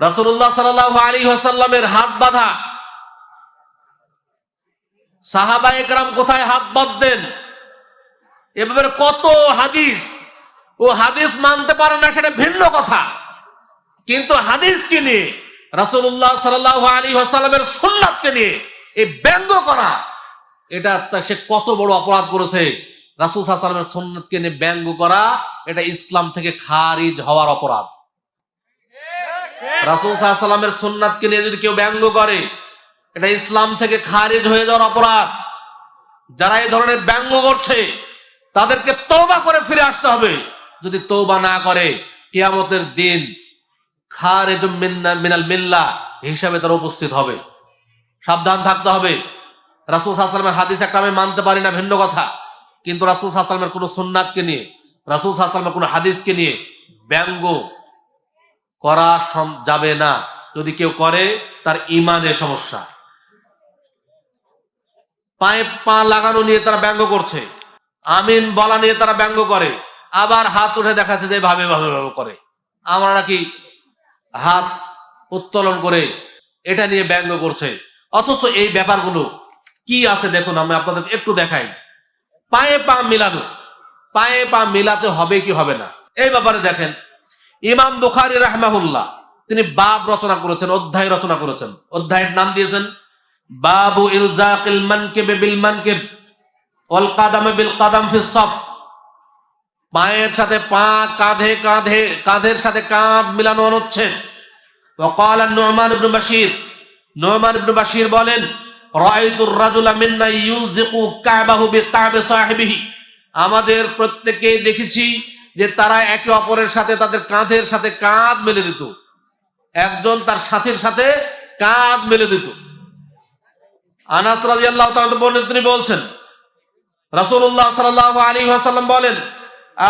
রাসূলুল্লাহ সাল্লাল্লাহু আলাইহি ওয়াসাল্লামের হাত বাঁধা। সাহাবা একরাম কোথায় হাত বাঁধতেন? এ ব্যাপারে কত হাদিস। ও হাদিস মানতে পারে না, সেটা ভিন্ন কথা। কিন্তু হাদিসকে নিয়ে, রাসূলুল্লাহ সাল্লাল্লাহু আলাইহি ওয়াসাল্লামের সুন্নাতকে নিয়ে এই ব্যঙ্গ করা, এটা সে কত বড় অপরাধ করেছে। রাসূল সাল্লাল্লাহু আলাইহি ওয়াসাল্লামের সুন্নাতকে নিয়ে ব্যঙ্গ করা, এটা ইসলাম থেকে খারিজ হওয়ার অপরাধ। রাসূল ওয়াসাল্লামের সুন্নাতকে নিয়ে যদি কেউ ব্যঙ্গ করে, এটা ইসলাম থেকে খারিজ হয়ে যাওয়ার অপরাধ। যারা এই ধরনের ব্যঙ্গ করছে, তাদেরকে তৌবা করে ফিরে আসতে হবে। যদি তৌবা না করে, কিয়ামতের দিন খারেজ মিনাল মিল্লা হিসাবে তারা উপস্থিত হবে। সাবধান থাকতে হবে। রাসুল সাহসালামের হাদিস একটা আমি মানতে পারি না, ভিন্ন কথা। কিন্তু রাসুল সাহসালামের কোনো সুন্নাতকে নিয়ে, রাসুল সাহসালামের কোনো হাদিসকে নিয়ে ব্যঙ্গ করা যাবে না। যদি কেউ করে, তার ইমানের সমস্যা। পায়ে পা লাগানো নিয়ে তারা ব্যঙ্গ করছে। আমিন বলা নিয়ে তারা ব্যঙ্গ করে। আবার হাত উঠে দেখাচ্ছে যে ভাবে ভাবে ভাবে করে। আমরা নাকি হাত উত্তোলন করে এটা নিয়ে ব্যঙ্গ করছে। অথচ এই ব্যাপারগুলো কি আছে দেখুন, আমি আপনাদের একটু দেখাই। পায়ে পা মিলানো। পায়ে পা মিলাতে হবে কি হবে না? এই ব্যাপারে দেখেন ইমাম বুখারি রাহমাহুল্লাহ তিনি বাব রচনা করেছেন অধ্যায় রচনা করেছেন অধ্যায়ের নাম দিয়েছেন বাবু ইলজাকিল মানকিব বিল মানকিব ওয়াল কাদাম বিল কাদাম ফিস সাফ পায়ের সাথে পা কাঁধে কাঁধে কাঁধের সাথে কাঁধ মিলানো হচ্ছে وقال النعمان بن بشير نعمان بن بشير বলেন রাআইতু الرجل منا يلزق كعبه بكعب صاحبه আমাদের প্রত্যেককে দেখেছি যে তারা একে অপরের সাথে তাদের কাঁধের সাথে কাঁধ মেলে দিত। একজন তার সাথীর সাথে কাঁধ মেলে দিত। আনাস রাদিয়াল্লাহু তাআলা বলেন তিনি বলছেন, রাসূলুল্লাহ সাল্লাল্লাহু আলাইহি ওয়াসাল্লাম বলেন,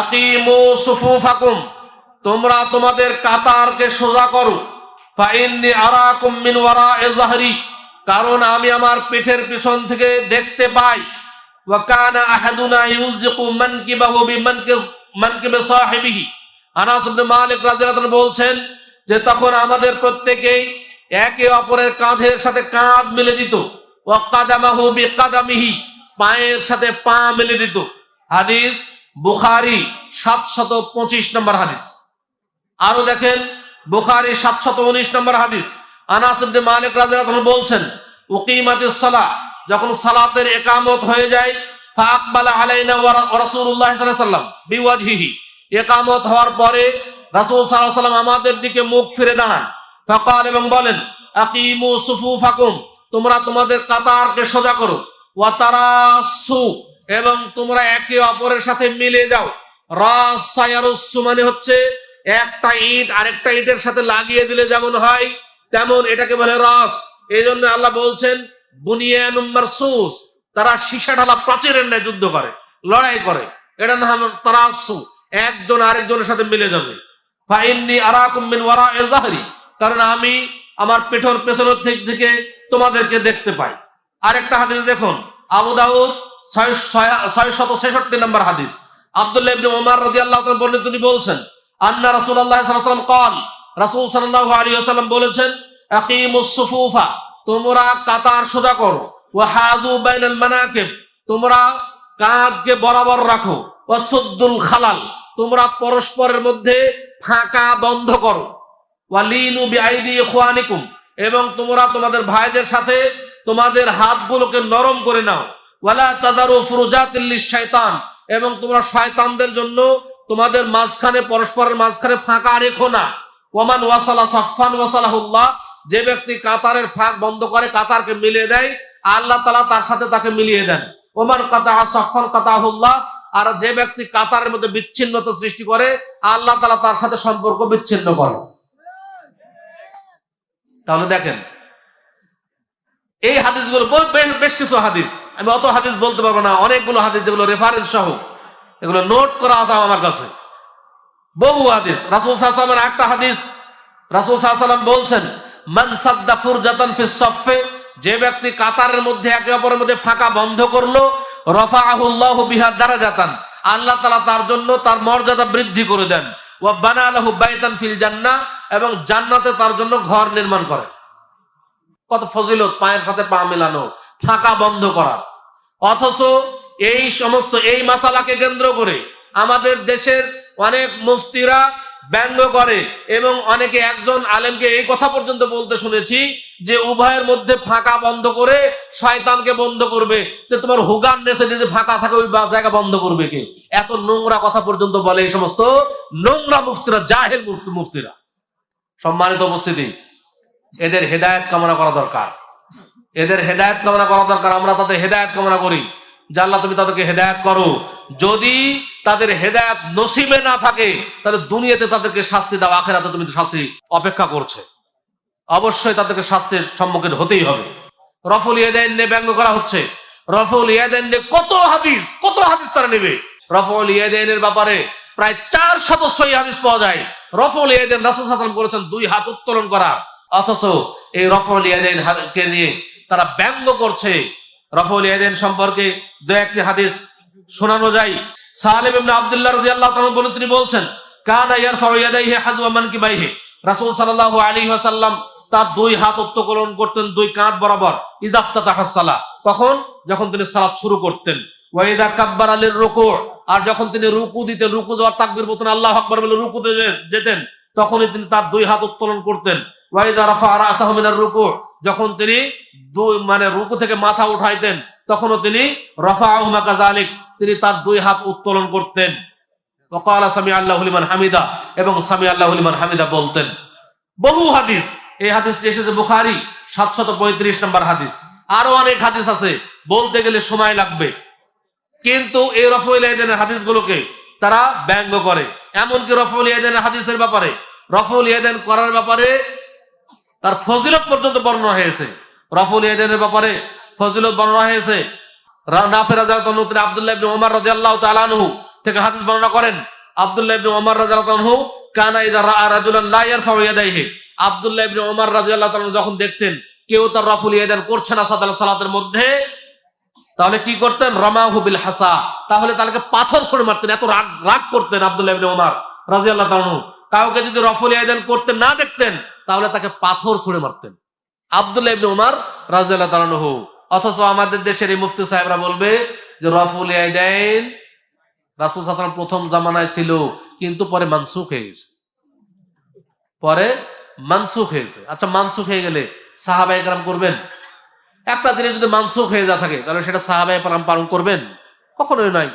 আকিমু সুফুফাকুম, তোমরা তোমাদের কাতারকে সোজা করো। ফাইন্নি আরাকুম মিন ওয়ারা'i যাহরি, কারণ আমি আমার পিঠের পিছন থেকে দেখতে পাই। ওয়া কানা আহাদুনা ইউলজিকু মানকিবাহু বিমানকিব মানকিবে সাহিবিহি। আনাস ইবনে মালিক রাদিয়াল্লাহু বলছেন যে তখন আমাদের প্রত্যেকেই একে অপরের কাঁধের সাথে কাঁধ মিলে দিত। ওয়া কাদামাহু বিকাদামিহি, পায়ের সাথে পা মিলে দিত। হাদিস বুখারি সাতশত পঁচিশ নম্বর হাদিস। আরও দেখেন, বুখারি সাতশত উনিশ নম্বর হাদিস। আনাস ইবনে মালিক রাদিয়াল্লাহু বলছেন, উকিমাতিস সালাহ, যখন সালাতের একামত হয়ে যায় হওয়ার পরে আমাদের দিকে মুখ ফিরে দাঁড়ান। এবং বলেন, আকিমু তোমরা তোমাদের কাতারকে সোজা করো। এবং তোমরা একে অপরের সাথে মিলে যাও। মানে হচ্ছে, একটা ইট আরেকটা ইটের সাথে লাগিয়ে দিলে যেমন হয়, তেমন এটাকে বলে রস। এই জন্য আল্লাহ বলছেন, বুনিয়ানুম মারসুস তারা সীসা ঢালা প্রাচীরের ন্যায় যুদ্ধ করে লড়াই করে এটা নাম তারাসু একজন আরেকজনের সাথে মিলে যাবে ফাইন্নি আরাকুম মিন ওয়ারা'i যাহরি কারণ আমি আমার পেছর পেছনের দিক থেকে তোমাদেরকে দেখতে পাই আরেকটা হাদিস দেখুন আবু দাউদ ছয় ছয় শত ছেষট্টি নম্বর হাদিস আব্দুল্লাহ ইবনে ওমর রাদিয়াল্লাহু তাআলা বলেন তিনি বলছেন আন্না রাসূলুল্লাহ সাল্লাল্লাহু আলাইহি ওয়াসাল্লাম قال রাসূল সাল্লাল্লাহু আলাইহি ওয়াসাল্লাম বলেছেন আকিমুস সুফুফা তোমরা কাতার সোজা করো ওয়া বাইনাল মানাকিব, তোমরা কাঁধকে বরাবর রাখো। ওয়া সুদ্দুল খালাল, তোমরা পরস্পরের মধ্যে ফাঁকা বন্ধ করো। ওয়ালিনু বিআইদি ইখওয়ানিকুম, এবং তোমরা তোমাদের ভাইদের সাথে তোমাদের হাতগুলোকে নরম করে নাও। ওয়ালা তাদারু ফুরুজাতিল শাইতান এবং তোমরা শয়তানদের জন্য তোমাদের মাঝখানে, পরস্পরের মাঝখানে ফাঁকা রেখো না। ওমান ওয়াসালা সাফান ওয়াসালাহুল্লাহ, যে ব্যক্তি কাতারের ফাঁক বন্ধ করে কাতারকে মিলিয়ে দেয় আল্লাহ তালা তার সাথে তাকে মিলিয়ে দেন। ওমান কাতা সাফান কাতাহুল্লাহ, আর যে ব্যক্তি কাতারের মধ্যে বিচ্ছিন্নতা সৃষ্টি করে, আল্লাহ তালা তার সাথে সম্পর্ক বিচ্ছিন্ন করে। তাহলে দেখেন, এই হাদিসগুলো বেশ- কিছু হাদিস। আমি অত হাদিস বলতে পারব না, অনেকগুলো হাদিস যেগুলো রেফারেন্স সহ। এগুলো নোট করা আছে আমার কাছে। বহু হাদিস। রাসুল সাল্লামের একটা হাদিস। রাসুল সাল্লাম বলছেন, মান সাদ্দা ফুরজাতান ফিস সাফে যে ব্যক্তি কাতারের মধ্যে, একে অপরের মধ্যে ফাঁকা বন্ধ করল, রফাআহুল্লাহু দ্বারা যাতান আল্লাহ তালা তার জন্য তার মর্যাদা বৃদ্ধি করে দেন। ওয়া বানা লাহু বাইতান ফিল জান্নাহ এবং জান্নাতে তার জন্য ঘর নির্মাণ করেন। কত ফজিলত, পায়ের সাথে পা মেলানো, ফাঁকা বন্ধ করা। অথচ এই সমস্ত, এই মাসালাকে কেন্দ্র করে আমাদের দেশের অনেক মুফতিরা ব্যঙ্গ করে এবং অনেকে একজন আলেমকে এই কথা পর্যন্ত বলতে শুনেছি যে উভয়ের মধ্যে ফাঁকা বন্ধ করে শয়তানকে বন্ধ করবে। যে তোমার হুগান নেশে যে ফাঁকা থাকে, ওই জায়গা বন্ধ করবে কে? এত নোংরা কথা পর্যন্ত বলে এই সমস্ত নোংরা মুফতিরা মুফতি মুফতিরা। সম্মানিত উপস্থিতি, এদের হেদায়েত কামনা করা দরকার। এদের হেদায়ত কামনা করা দরকার, আমরা তাদের হেদায়েত কামনা করি। যে আল্লাহ তুমি তাদেরকে হেদায়েত করো। যদি তাদের হেদায়েত নসিবে না থাকে, তাহলে দুনিয়াতে তাদেরকে শাস্তি দাও, আখেরাতে তুমি শাস্তি অপেক্ষা করছে। অবশ্যই তাদেরকে শাস্তির সম্মুখীন হতেই হবে। রফুল ইয়াদাইন নিয়ে ব্যঙ্গ করা হচ্ছে। রফুল ইয়াদাইন নিয়ে কত হাদিস কত হাদিস তারা নেবে? রফুল ইয়াদাইনের ব্যাপারে প্রায় চার শত সই হাদিস পাওয়া যায়। রফুল ইয়াদাইন রাসূল সাল্লাল্লাহু করেছেন দুই হাত উত্তোলন করা। অথচ এই রফুল ইয়াদাইন কে নিয়ে তারা ব্যঙ্গ করছে। রফুল ইয়াদাইন সম্পর্কে দু একটি হাদিস শোনানো যায়। ইবনে আব্দুল্লাহ রাদিয়াল্লাহু তাআলা বলেন, তিনি বলছেন, কানা ইয়ারফাউ ইয়াদাইহি রাসূল সাল্লাল্লাহু আলাইহি ওয়াসাল্লাম তার দুই হাত করতেন, দুই কাঁধ বরাবর কখন? যখন তিনি সালাত শুরু করতেন। ওয়াইদা কাব্বার আলীর রুকু আর যখন তিনি রুকু দিতেন, রুকু যাওয়ার তাকবির বলতেন আল্লাহ আকবার বলে রুকু যেতেন, তখনই তিনি তার দুই হাত উত্তোলন করতেন। ওয়াইদা রাফা আর আসাহমিনার রুকু। যখন তিনি দুই মানে রুকু থেকে মাথা উঠাইতেন, তখনও তিনি রফা আহমা কাজালিক তিনি তার দুই হাত উত্তোলন করতেন। ওকাল সামি আল্লাহ হামিদা, এবং সামি আল্লাহ হামিদা বলতেন, বহু হাদিস, এই হাদিসটি এসেছে বুখারি, সাতশত পঁয়ত্রিশ নম্বর হাদিস। আরও অনেক হাদিস আছে, বলতে গেলে সময় লাগবে। কিন্তু এই রফুল ইয়েদের হাদিসগুলোকে তারা ব্যঙ্গ করে। এমনকি রফুল ইয়েদের হাদিসের ব্যাপারে, রফুল ইয়েদেন করার ব্যাপারে তার ফজিলত পর্যন্ত বর্ণনা হয়েছে। রফুল ইয়েদের ব্যাপারে ফজিলত বর্ণনা হয়েছে। নাফের তাআলা আব্দুল্লাহ ইবনে ওমর রাদিয়াল্লাহু তাআলা আনহু থেকে হাদিস বর্ণনা করেন, আব্দুল্লাহ ইবনে ওমর রাদিয়াল্লাহু আনহু কানা ইযা রাআ রাজুলান লা ইয়ারফাউ ইয়াদাইহি। আব্দুল্লাহ ইবনে ওমর রাদিয়াল্লাহু তাআলা যখন দেখতেন, কেউ তার রাফুল ইয়াদান করছে না সালাতের মধ্যে, তাহলে কি করতেন? রামাহু বিল হাসা। তাহলে তাকে পাথর ছড়ে মারতেন, এত রাগ রাগ করতেন আব্দুল্লাহ ইবনে ওমর রাদিয়াল্লাহু তাআলা। কাউকে যদি রফল আয়দান করতে না দেখতেন, তাহলে তাকে পাথর ছুঁড়ে মারতেন। আবদুল্লাহ ইবনে উমার রাজুল্লাহ তাআলাহু অথচ আমাদের দেশের এই মুফতি সাহেবরা বলবে যে, রফুল আয়দান রাসুল হাসান প্রথম জামানায় ছিল, কিন্তু পরে মানসুখ হয়ে গেছে। পরে মানসুখ হয়েছে আচ্ছা মানসুখ হয়ে গেলে সাহাবাই কালাম করবেন? একটা দিনে যদি মানসুখ হয়ে যা থাকে, তাহলে সেটা সাহাবাই কালাম পালন করবেন? কখনোই নয়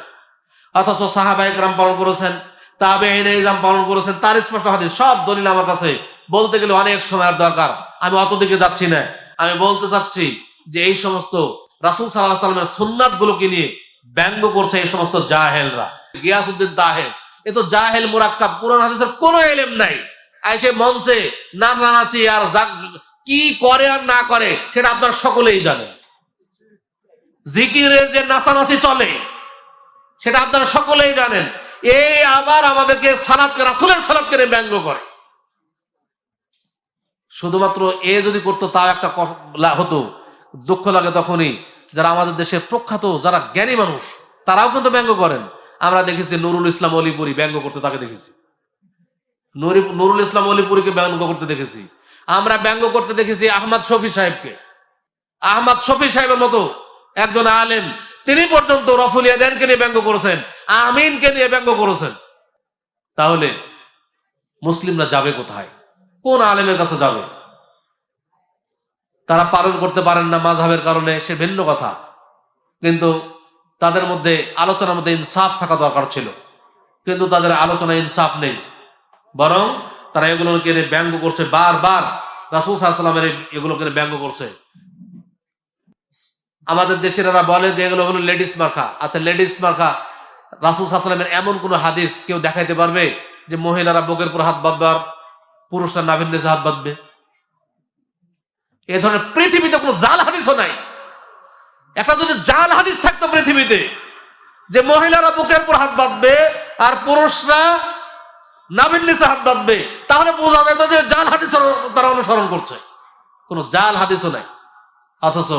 অথচ সাহাবায়ে কালাম পালন করেছেন তাবে নিজাম পালন করেছেন, তার স্পষ্ট হাদিস, সব দলিল আমার কাছে। বলতে গেলে অনেক সময়ের দরকার। আমি অত দিকে যাচ্ছি না। আমি বলতে চাচ্ছি যে এই সমস্ত রাসুল সাল্লাহ সাল্লামের সুন্নাত গুলোকে নিয়ে ব্যঙ্গ করছে এই সমস্ত জাহেলরা। গিয়াসুদ্দিন তাহেল এ তো জাহেল মুরাক্কাব, কোরআন হাদিসের কোনো এলেম নাই। এসে মঞ্চে নাচানাচি আর জাগ- কি করে আর না করে, সেটা আপনার সকলেই জানেন। জিকিরের যে নাচানাচি চলে, সেটা আপনারা সকলেই জানেন। এই আবার আমাদেরকে সালাদকে, রাসুলের সালাদকে ব্যঙ্গ করে। শুধুমাত্র এ যদি করতো, তাও একটা হতো। দুঃখ লাগে তখনই যারা আমাদের দেশের প্রখ্যাত, যারা জ্ঞানী মানুষ, তারাও কিন্তু ব্যঙ্গ করেন। আমরা দেখেছি নুরুল ইসলাম অলিপুরি ব্যঙ্গ করতে তাকে দেখেছি। নুরি- নুরুল ইসলাম অলিপুরিকে ব্যঙ্গ করতে দেখেছি। আমরা ব্যঙ্গ করতে দেখেছি আহমদ শফি সাহেবকে। আহমদ শফি সাহেবের মতো একজন আলেম, তিনি পর্যন্ত রফুল ইয়াদানকে নিয়ে ব্যঙ্গ করেছেন। আমিনকে নিয়ে ব্যঙ্গ করেছেন। তাহলে মুসলিমরা যাবে কোথায়? কোন আলেমের কাছে যাবে? তারা পালন করতে পারেন না মাঝহের কারণে, সে ভিন্ন কথা। কিন্তু তাদের মধ্যে আলোচনার মধ্যে ইনসাফ থাকা দরকার ছিল। কিন্তু তাদের আলোচনা ইনসাফ নেই। বরং তারা এগুলোকে ব্যঙ্গ করছে বারবার। রাসুল সাল্লামের এগুলোকে ব্যঙ্গ করছে। আমাদের দেশের বলে যে এগুলো হলো লেডিস মার্কা। আচ্ছা লেডিস মার্কা রাসুল সাল্লামের এমন কোন হাদিস কেউ দেখাইতে পারবে যে মহিলারা বুকের পর হাত বাঁধবে আর পুরুষরা নাভির নিচে হাত বাঁধবে? এ ধরনের পৃথিবীতে কোনো জাল হাদিসও নাই। একটা যদি জাল হাদিস থাকতো পৃথিবীতে, যে মহিলারা বুকের পর হাত বাঁধবে আর পুরুষরা নাভির নিচে হাত বাঁধবে, তাহলে বোঝা যেত যে জাল হাদিস তারা অনুসরণ করছে। কোনো জাল হাদিসও নাই। অথচ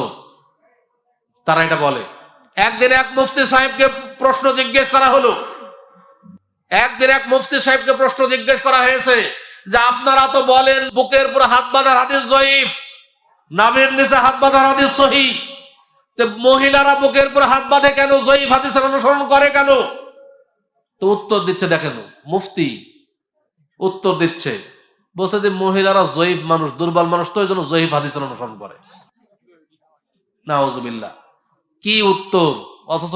তারা এটা বলে একদিন এক মুফতি সাহেবকে প্রশ্ন জিজ্ঞেস করা হলো। একদিন এক মুফতি সাহেবকে প্রশ্ন জিজ্ঞেস করা হয়েছে যে, আপনারা তো বলেন বুকের উপর হাত বাঁধার হাদিস জয়ীফ নামের নিচে হাত বাঁধার হাদিস সহি। মহিলারা বুকের উপর হাত বাঁধে কেন? জয়ীফ হাদিসের অনুসরণ করে কেন? তো উত্তর দিচ্ছে, দেখেন, মুফতি উত্তর দিচ্ছে, বলছে যে, মহিলারা জয়ীফ মানুষ, দুর্বল মানুষ, তো ওই জন্য জয়ীফ হাদিসের অনুসরণ করে। না নাউজুবিল্লাহ। কি উত্তর? অথচ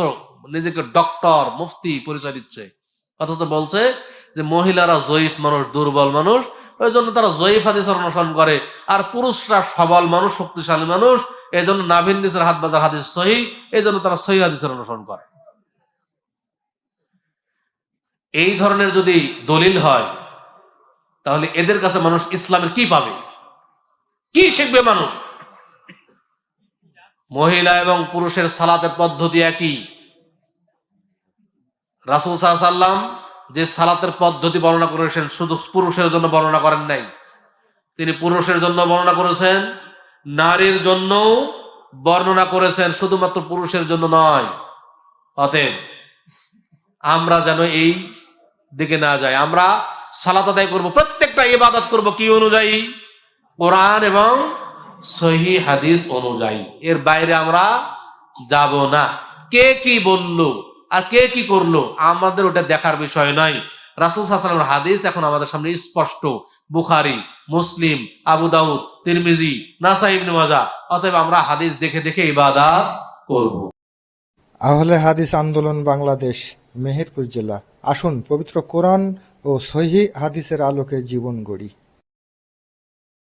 নিজেকে ডক্টর মুফতি পরিচয় দিচ্ছে। অথচ বলছে যে মহিলারা জয়ীফ মানুষ, দুর্বল মানুষ, ওই জন্য তারা জয়ীফ হাদিসের অনুসরণ করে। আর পুরুষরা সবল মানুষ, শক্তিশালী মানুষ এই জন্য নাভিন নিচের হাত বাজার হাদিস সহি এই জন্য তারা সহি হাদিসের অনুসরণ করে। এই ধরনের যদি দলিল হয়, তাহলে এদের কাছে মানুষ ইসলামের কি পাবে? কি শিখবে মানুষ? মহিলা এবং পুরুষের সালাতের পদ্ধতি একই। রাসুল সাল্লাম যে সালাতের পদ্ধতি বর্ণনা করেছেন, শুধু পুরুষের জন্য বর্ণনা করেন নাই। তিনি পুরুষের জন্য বর্ণনা করেছেন, নারীর জন্য বর্ণনা করেছেন, শুধুমাত্র পুরুষের জন্য নয়। অতএব, আমরা যেন এই দিকে না যাই। আমরা সালাত আদায় করব, প্রত্যেকটা ইবাদত করব কি অনুযায়ী? কোরআন এবং সহি হাদিস অনুযায়ী। এর বাইরে আমরা যাব না। কে কি বলল আর কে কি করল আমাদের ওটা দেখার বিষয় নয়। রাসুল হাসানের হাদিস এখন আমাদের সামনে স্পষ্ট। বুখারি, মুসলিম, আবু দাউদ, তিরমিজি নাসাইব মাজা, অতএব আমরা হাদিস দেখে দেখে ইবাদত করব। আহলে হাদিস আন্দোলন বাংলাদেশ, মেহেরপুর জেলা। আসুন পবিত্র কোরআন ও সহি হাদিসের আলোকে জীবন গড়ি।